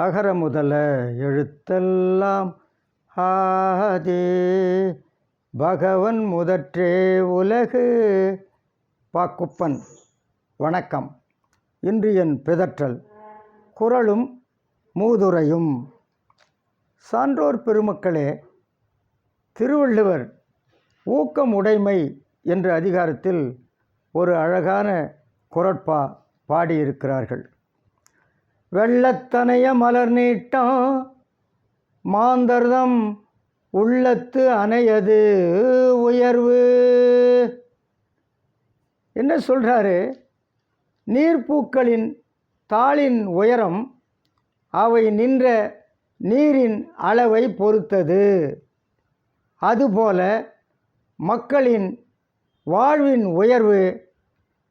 அகர முதல எழுத்தெல்லாம் ஆதே. பகவன் முதற்றே உலகு. பாக்குப்பன் வணக்கம். இன்று என் பிதற்றல். குரலும் மூதுரையும். சான்றோர் பெருமக்களே திருவள்ளுவர் ஊக்கம் உடைமை என்ற அதிகாரத்தில் ஒரு அழகான குரட்பா பாடியிருக்கிறார்கள். வெள்ளத்தனைய மலர் நீட்டம் மாந்தர்தம் உள்ளத்து அணையது உயர்வு. என்ன சொல்கிறாரு நீர்ப்பூக்களின் தாளின் உயரம் அவை நின்ற நீரின் அளவை பொறுத்தது. அதுபோல மக்களின் வாழ்வின் உயர்வு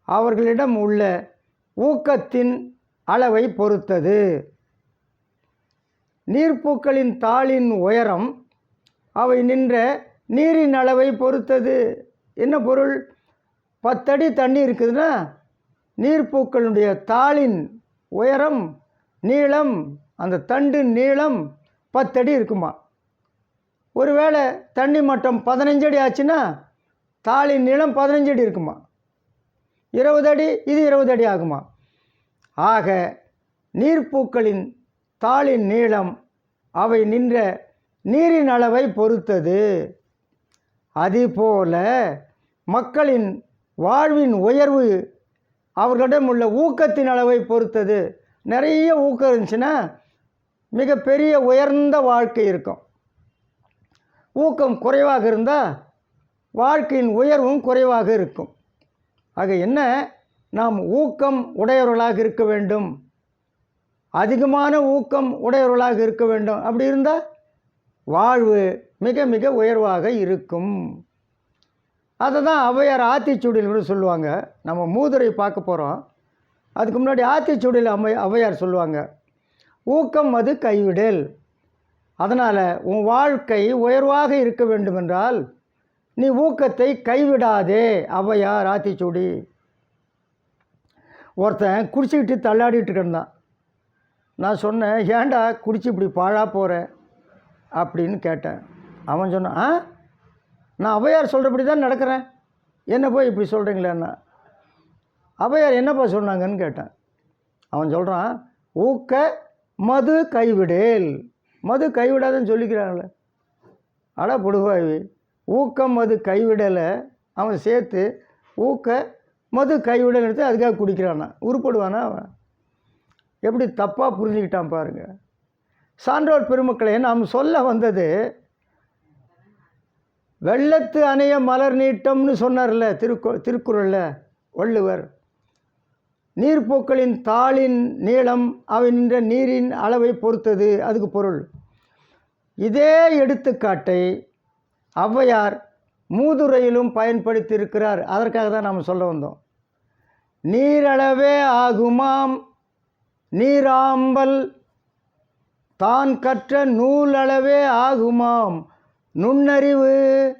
அவர்களிடம் உள்ள ஊக்கத்தின் அளவை பொறுத்தது. நீர்ப்பூக்களின் தாளின் உயரம் அவை நின்ற நீரின் அளவை பொறுத்தது. என்ன பொருள்? பத்தடி தண்ணி இருக்குதுன்னா நீர்ப்பூக்களுடைய தாளின் உயரம் நீளம் அந்த தண்டு நீளம் பத்தடி இருக்குமா? ஒருவேளை தண்ணி மட்டம் பதினஞ்சு அடி ஆச்சுன்னா தாளின் நீளம் பதினஞ்சு அடி இருக்குமா? இருபது அடி இது இருபது அடி ஆகுமா? ஆக நீர்ப்பூக்களின் தாளின் நீளம் அவை நின்ற நீரின் அளவை பொறுத்தது. அதுபோல மக்களின் வாழ்வின் உயர்வு அவர்களிடம் உள்ள ஊக்கத்தின் அளவை பொறுத்தது. நிறைய ஊக்கம் இருந்துச்சுன்னா மிகப்பெரிய உயர்ந்த வாழ்க்கை இருக்கும். ஊக்கம் குறைவாக இருந்தால் வாழ்க்கையின் உயர்வும் குறைவாக இருக்கும். ஆக என்ன? நாம் ஊக்கம் உடையவர்களாக இருக்க வேண்டும். அதிகமான ஊக்கம் உடையவர்களாக இருக்க வேண்டும். அப்படி இருந்தால் வாழ்வு மிக மிக உயர்வாக இருக்கும். அதை தான் ஔவையார் ஆத்திச்சூடியில் கூட சொல்லுவாங்க. நம்ம மூதுரை பார்க்க போகிறோம் அதுக்கு முன்னாடி ஆத்திச்சூடியில் அம்மை ஔவையார் சொல்லுவாங்க. ஊக்கம் அது கைவிடல். அதனால் உன் வாழ்க்கை உயர்வாக இருக்க வேண்டுமென்றால் நீ ஊக்கத்தை கைவிடாதே ஔவையார் ஆத்திச்சூடி. ஒருத்தன் குடிச்சிக்கிட்டு தள்ளாடிட்டு கிடந்தான் நான் சொன்னேன் ஏண்டா குடிச்சு இப்படி பாழா போகிற அப்படின்னு கேட்டேன். அவன் சொன்னான் ஆ? நான் அவையார் சொல்கிறபடி தான் நடக்கிறேன். என்ன போய் இப்படி சொல்கிறீங்களேன்னா அவையார் என்னப்பா சொன்னாங்கன்னு கேட்டேன். அவன் சொல்கிறான் ஊக்க மது கைவிடேல். மது கைவிடாதுன்னு சொல்லிக்கிறாங்களே. அட பொடுவாய்வி ஊக்கம் மது கைவிடலை. அவன் சேர்த்து ஊக்க மது கைவிடன் எடுத்து அதுக்காக குடிக்கிறானா? உருப்படுவானா அவன்? எப்படி தப்பாக புரிஞ்சுக்கிட்டான் பாருங்க. சான்றோர் பெருமக்களே நாம் சொல்ல வந்தது வெள்ளத்து அணைய மலர் நீட்டம்னு சொன்னார்ல திருக்கு திருக்குறளில் வள்ளுவர். நீர்ப்போக்களின் தாளின் நீளம் அவை நின்ற நீரின் அளவை பொறுத்தது அதுக்கு பொருள். இதே எடுத்துக்காட்டை ஔவையார் மூதுரையிலும் பயன்படுத்தியிருக்கிறார். அதற்காக தான் நாம் சொல்ல வந்தோம். நீரளவே ஆகுமாம். நீராம்பல் தான் கற்ற நூலளவே ஆகுமாம். நுண்ணறிவு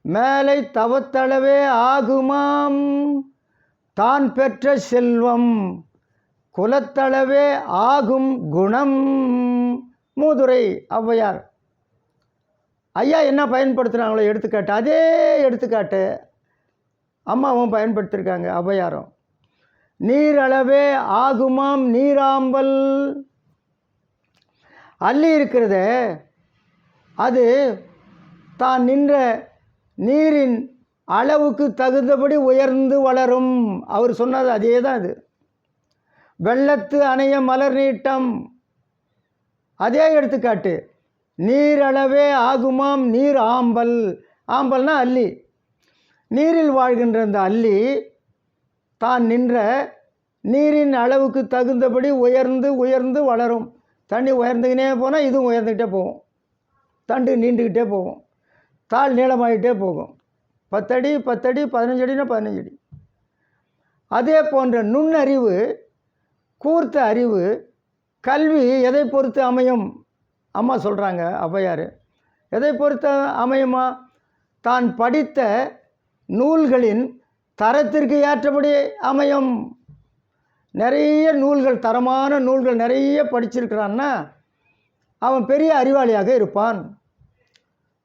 மேலை தவத்தளவே ஆகுமாம். தான் பெற்ற செல்வம் குலத்தளவே ஆகும் குணம். மூதுரை ஔவையார். ஐயா என்ன பயன்படுத்துகிறாங்களோ எடுத்துக்காட்டு அதே எடுத்துக்காட்டு. அம்மாவும் பயன்படுத்தியிருக்காங்க அபயாரம். நீரளவே ஆகுமாம் நீராம்பல். அள்ளி இருக்கிறத அது தான் நின்ற நீரின் அளவுக்கு தகுந்தபடி உயர்ந்து வளரும். அவர் சொன்னது அதே தான் அது வெள்ளத்து அணைய மலர் நீட்டம். அதே எடுத்துக்காட்டு நீரளவே ஆகுமாம் நீர் ஆம்பல் ஆம்பல்னா அள்ளி. நீரில் வாழ்கின்ற அந்த அல்லி தான் நின்ற நீரின் அளவுக்கு தகுந்தபடி உயர்ந்து உயர்ந்து வளரும். தண்ணி உயர்ந்துக்கினே போனால் இதுவும் உயர்ந்துக்கிட்டே போகும். தண்டு நீண்டுக்கிட்டே போகும். தாள் நீளமாகிட்டே போகும். பத்தடி பத்தடி பதினஞ்சு அடினா பதினஞ்சு அடி அதே போன்ற நுண்ணறிவு கூர்த்த அறிவு கல்வி எதை பொறுத்து அமையும்? அம்மா சொல்கிறாங்க ஔவையார். எதை பொறுத்த அமையுமா? தான் படித்த நூல்களின் தரத்திற்கு ஏற்றபடி அமையும். நிறைய நூல்கள் தரமான நூல்கள் நிறைய படிச்சிருக்கிறான்னா அவன் பெரிய அறிவாளியாக இருப்பான்.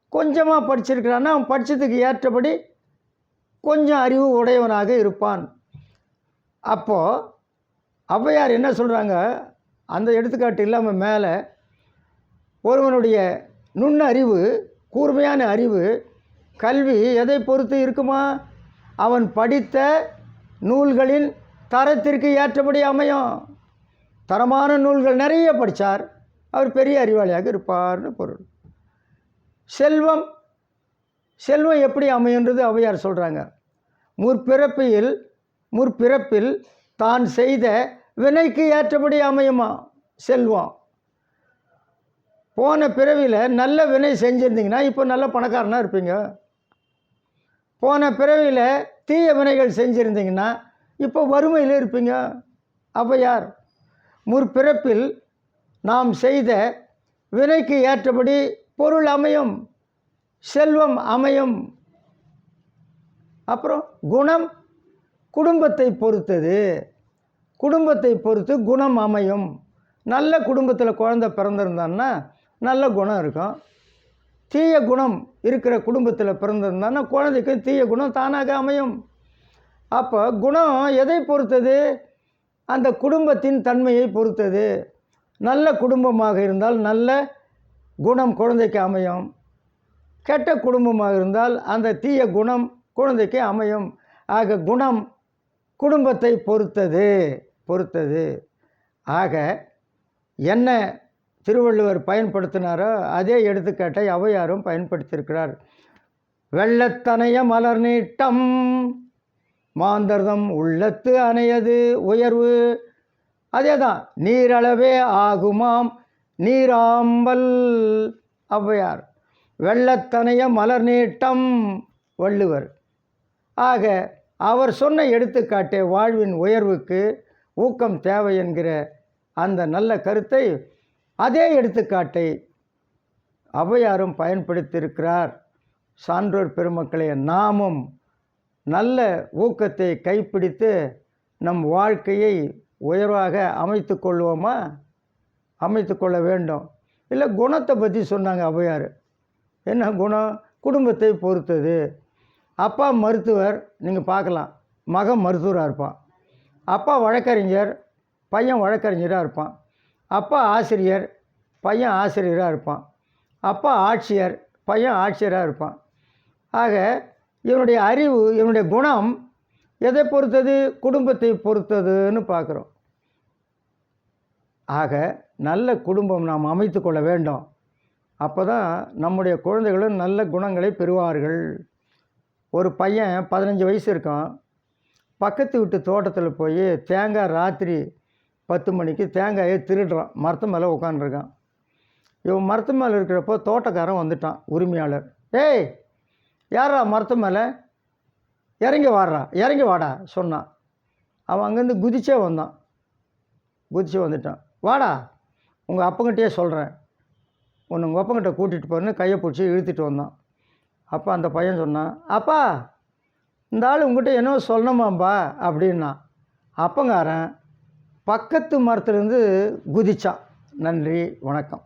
கொஞ்சமாக படிச்சிருக்கிறான்னா அவன் படித்ததுக்கு ஏற்றபடி கொஞ்சம் அறிவு உடையவனாக இருப்பான். அப்போது ஔவையார் என்ன சொல்கிறாங்க அந்த எடுத்துக்காட்டு இல்லாமல் மேலே ஒருவனுடைய நுண்ணறிவு கூர்மையான அறிவு கல்வி எதை பொறுத்து இருக்குமா? அவன் படித்த நூல்களின் தரத்திற்கு ஏற்றபடி அமையும். தரமான நூல்கள் நிறைய படித்தார் அவர் பெரிய அறிவாளியாக இருப்பார்னு பொருள். செல்வம் செல்வம் எப்படி அமையுன்றது அவையார் சொல்கிறாங்க முற்பிறப்பில் முற்பிறப்பில் தான் செய்த வினைக்கு ஏற்றபடி அமையுமா? செல்வம். போன பிறவியில் நல்ல வினை செஞ்சுருந்தீங்கன்னா இப்போ நல்ல பணக்காரனாக இருப்பீங்க. போன பிறவியில் தீய வினைகள் செஞ்சுருந்தீங்கன்னா இப்போ வறுமையில் இருப்பீங்க. அப்போ யார்? முற்பிறப்பில் நாம் செய்த வினைக்கு ஏற்றபடி பொருள் அமையும் செல்வம் அமையும். அப்புறம் குணம் குடும்பத்தை பொறுத்தது. குடும்பத்தை பொறுத்து குணம் அமையும். நல்ல குடும்பத்தில் குழந்தை பிறந்திருந்தான்னா நல்ல குணம் இருக்கும். தீய குணம் இருக்கிற குடும்பத்தில் பிறந்திருந்தான்னா குழந்தைக்கு தீய குணம் தானாக அமையும். அப்போ குணம் எதை பொறுத்தது? அந்த குடும்பத்தின் தன்மையை பொறுத்தது. நல்ல குடும்பமாக இருந்தால் நல்ல குணம் குழந்தைக்கு அமையும். கெட்ட குடும்பமாக இருந்தால் அந்த தீய குணம் குழந்தைக்கு அமையும். ஆக குணம் குடும்பத்தை பொறுத்தது பொறுத்தது. ஆக என்ன திருவள்ளுவர் பயன்படுத்தினாரோ அதே எடுத்துக்காட்டை ஔவையாரும் பயன்படுத்தியிருக்கிறார். வெள்ளத்தனைய மலர் நீட்டம் மாந்தர்தம் உள்ளத்து அணையது உயர்வு. அதே தான் நீரளவே ஆகுமாம் நீராம்பல். ஔவையார் வெள்ளத்தனைய மலர் நீட்டம் வள்ளுவர். ஆக அவர் சொன்ன எடுத்துக்காட்டே வாழ்வின் உயர்வுக்கு ஊக்கம் தேவை என்கிற அந்த நல்ல கருத்தை அதே எடுத்துக்காட்டை ஔவையாரும் பயன்படுத்தியிருக்கிறார். சான்றோர் பெருமக்களே நாமும் நல்ல ஊக்கத்தை கைப்பிடித்து நம் வாழ்க்கையை உயர்வாக அமைத்து கொள்வோமா? அமைத்து கொள்ள வேண்டும். இல்லை குணத்தை பற்றி சொன்னாங்க ஔவையார். என்ன குணம்? குடும்பத்தை பொறுத்தது. அப்பா மருத்துவர் நீங்கள் பார்க்கலாம். மகன் மருத்துவராக இருப்பான். அப்பா வழக்கறிஞர் பையன் வழக்கறிஞராக இருப்பான். அப்பா ஆசிரியர் பையன் ஆசிரியராக இருப்பான். அப்பா ஆட்சியர் பையன் ஆட்சியராக இருப்பான். ஆக இவனுடைய அறிவு இவனுடைய குணம் எதை பொறுத்தது குடும்பத்தை பொறுத்ததுன்னு பார்க்குறோம். ஆக நல்ல குடும்பம் நாம் அமைத்து கொள்ள வேண்டும். அப்போ தான் நம்முடைய குழந்தைகளும் நல்ல குணங்களை பெறுவார்கள். ஒரு பையன் பதினஞ்சு வயசு இருக்கான். பக்கத்து வீட்டு தோட்டத்தில் போய் தேங்காய் ராத்திரி பத்து மணிக்கு தேங்காயை திருடுறான். மரத்து மேலே உட்காந்துருக்கான் இவன் மரத்து மேலே இருக்கிறப்போ தோட்டக்காரன் வந்துட்டான் உரிமையாளர். ஏய் யாரா மரத்து மேலே? இறங்கி வாடுறா இறங்கி வாடா சொன்னான். அவன் அங்கேருந்து குதிச்சே வந்தான். குதிச்சு வந்துட்டான். வாடா உங்கள் அப்பங்கிட்டே சொல்கிறேன் உன்னை உங்கள் அப்பங்கிட்ட கூட்டிகிட்டு போறேன்னு கையை பிடிச்சி இழுத்துட்டு வந்தான். அப்போ அந்த பையன் சொன்னான் அப்பா இந்த ஆள் உங்ககிட்ட என்ன சொல்லணுமாம்பா அப்படின்னா. அப்பங்காரன் பக்கத்து மரத்துலேருந்து குதித்தான் நன்றி வணக்கம்.